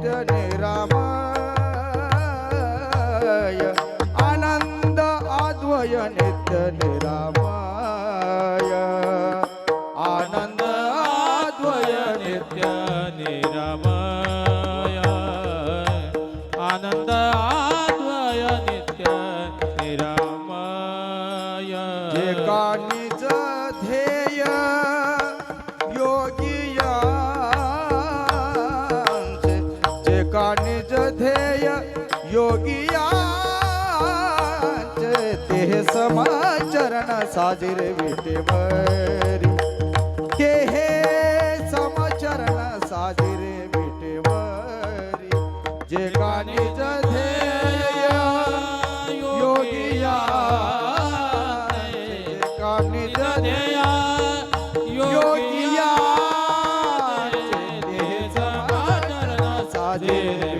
भजने रामाय. आनंद आद्वय नित्य निरामाय आनंद आद्वय नित्य निरामाय आनंद आद्वय नित्य निरामाय जे काणीच ध्येय हे समाज चरण साजिर विटेवरी के हे समाज चरण साजिर विटेवरी जे कानी जधे योगिया कानी जधे योगिया हे साजिर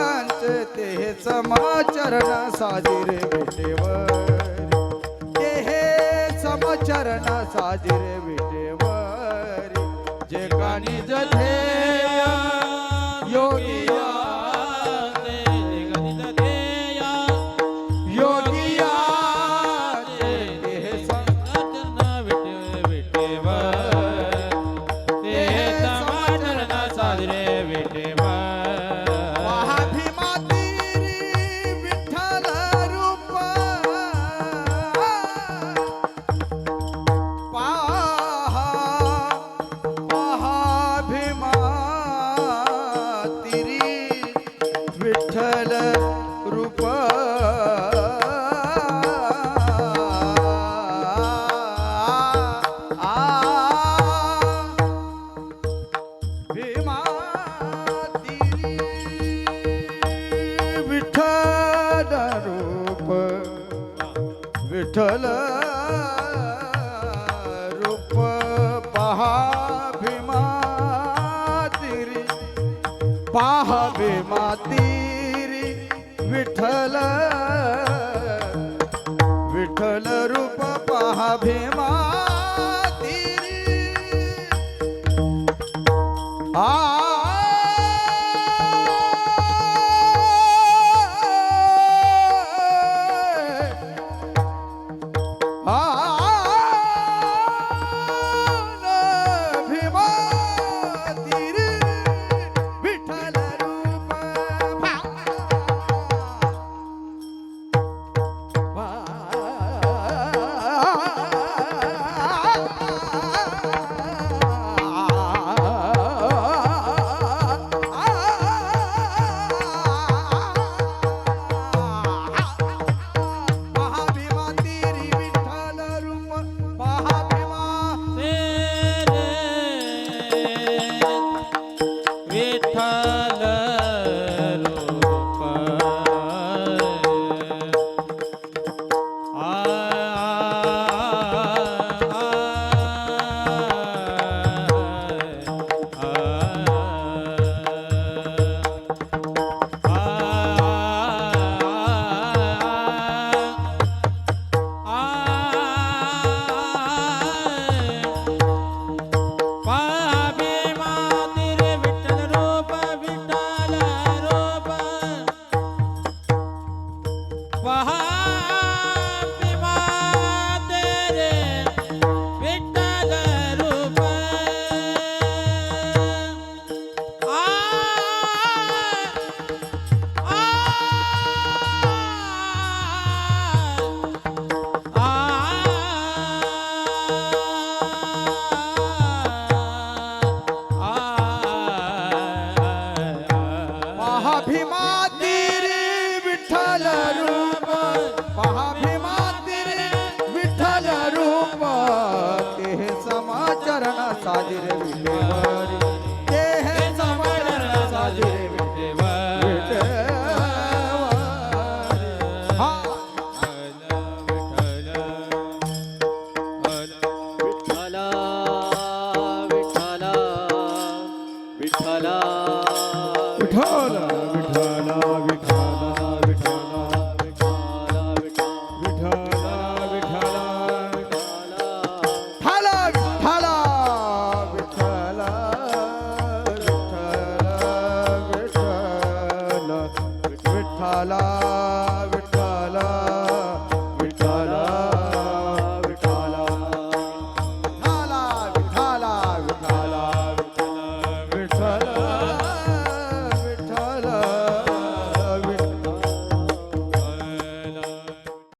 निरामय आनंद आद्वय समाचरण साजिरे विटेवर ते हे समचरण साजिरे विटेवर जे का निज विठ्ठल रूप. आ भीमातिरी विठ्ठल विठ्ठल रूप पहा भीमातिरी